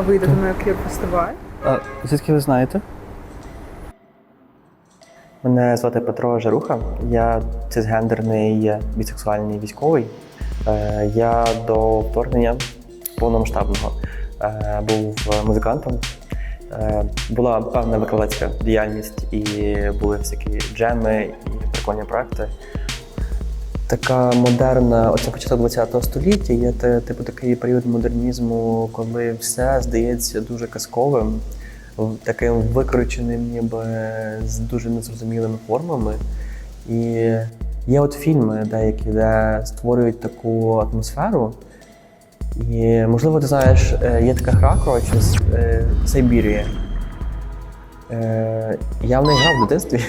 ви йдете на квір-фестиваль. А, звідки ви знаєте? Мене звати Петро Жаруха. Я цисгендерний бісексуальний військовий. Е, Я до вторгнення повномасштабного е, був музикантом. Е, Була певна викладацька діяльність і були всякі джеми і прикольні проекти. Така модерна, оце початок ХХ століття, є типу такий період модернізму, коли все здається дуже казковим, таким викрученим, ніби з дуже незрозумілими формами. І є от фільми деякі, де створюють таку атмосферу. І, можливо, ти знаєш, е, є така гра, коротше, с- е, Сайбірія. Е, Я в неї грав в дитинстві,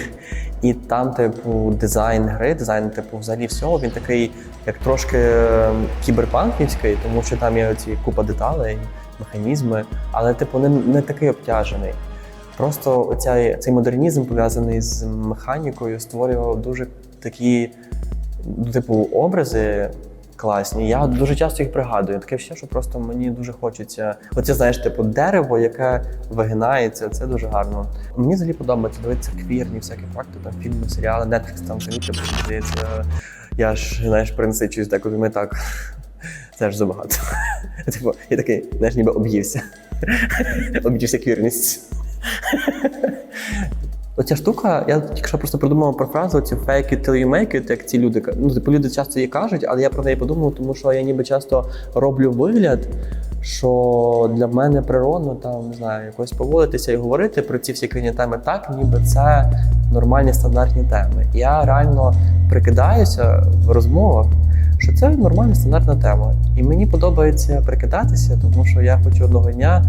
і там, типу, дизайн гри, дизайн, типу, взагалі всього, він такий, як трошки е, кіберпанківський, тому що там є ці купа деталей, механізми, але, типу, не, не такий обтяжений. Просто оця, цей модернізм пов'язаний з механікою створював дуже такі, ну, типу, образи класні. Я дуже часто їх пригадую. Таке все, що просто мені дуже хочеться. Оце, знаєш, типу, дерево, яке вигинається, це дуже гарно. Мені взагалі подобається дивитися квірні, всякі факти, там фільми, серіали, Netflix там самі типу, здається. Я ж, знаєш, принцичусь, так ми так. Це ж забагато. Типу, я такий, знаєш, ніби об'ївся. Об'ївся квірність. Оця штука, я тільки що просто придумав про фразу fake it till you make it, як ці люди ну, типу, люди часто її кажуть, але я про неї подумав, тому що я ніби часто роблю вигляд, що для мене природно там не знаю, якось поводитися і говорити про ці всі крайні теми так, ніби це нормальні стандартні теми. Я реально прикидаюся в розмовах, що це нормальна стандартна тема. І мені подобається прикидатися, тому що я хочу одного дня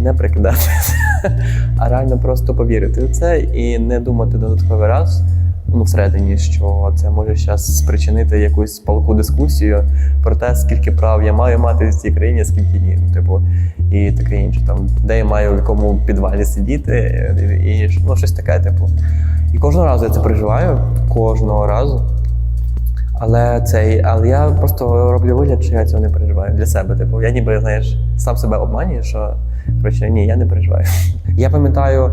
не прикидатися, а реально просто повірити в це і не думати додатковий раз. Ну, всередині, що це може зараз спричинити якусь палку дискусію про те, скільки прав я маю мати в цій країні, скільки ні. Ну, типу, і таке інше. Там, де я маю в якому підвалі сидіти, і, ну, щось таке, типу. І кожного разу я це переживаю, кожного разу. Але цей, але я просто роблю вигляд, що я цього не переживаю для себе. Типу, я ніби знаєш, сам себе обманюю, що коротше, ні, я не переживаю. Я пам'ятаю,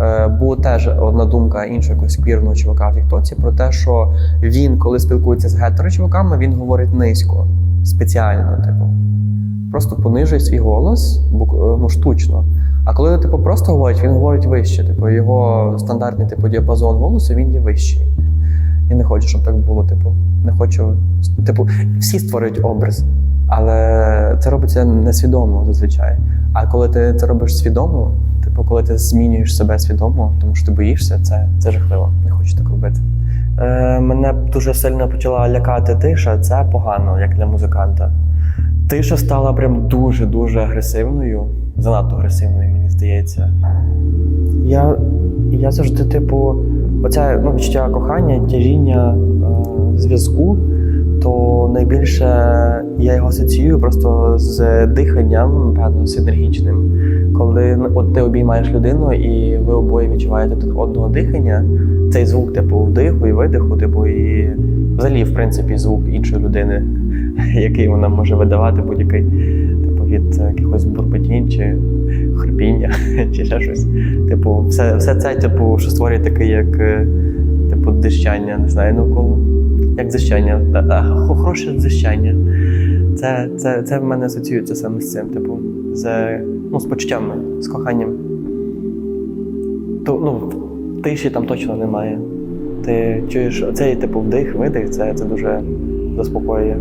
е, була теж одна думка іншого якогось квірного чувака в Тіктоці про те, що він, коли спілкується з гетеро-чуваками, він говорить низько, спеціально, типу. Просто понижує свій голос, ну, штучно. А коли типу, просто говорить, він говорить вище. Типу, його стандартний типу, діапазон голосу він є вищий. Я не хочу, щоб так було. Типу, не хочу. Типу, всі створюють образ, але це робиться несвідомо зазвичай. А коли ти це робиш свідомо, типу, коли ти змінюєш себе свідомо, тому що ти боїшся, це, це жахливо. Не хочу так робити. Е, мене дуже сильно почала лякати тиша. Це погано, як для музиканта. Тиша стала прям дуже-дуже агресивною, занадто агресивною, мені здається. Я, я завжди, типу, оце ну, відчуття кохання, тяжіння е, зв'язку, то найбільше я його асоціюю просто з диханням, певно, синергічним. Коли от ти обіймаєш людину і ви обоє відчуваєте один одного дихання, цей звук, типу, вдиху і видиху, типу, і взагалі, в принципі, звук іншої людини, який вона може видавати, будь-який, типу, від якихось бурботінь чи хрипіння, чи ще щось. Типу, все, все це, типу, що створює таке, як е, типу, дищання, не знаю, кому. Як зищання. Та- та, хо- Хороше зищання. Це, це, це в мене асоціюється саме з цим, типу, з, ну, з почуттями, з коханням. То, ну, тиші там точно немає. Ти чуєш оцей типу вдих, видих, це, це дуже заспокоює.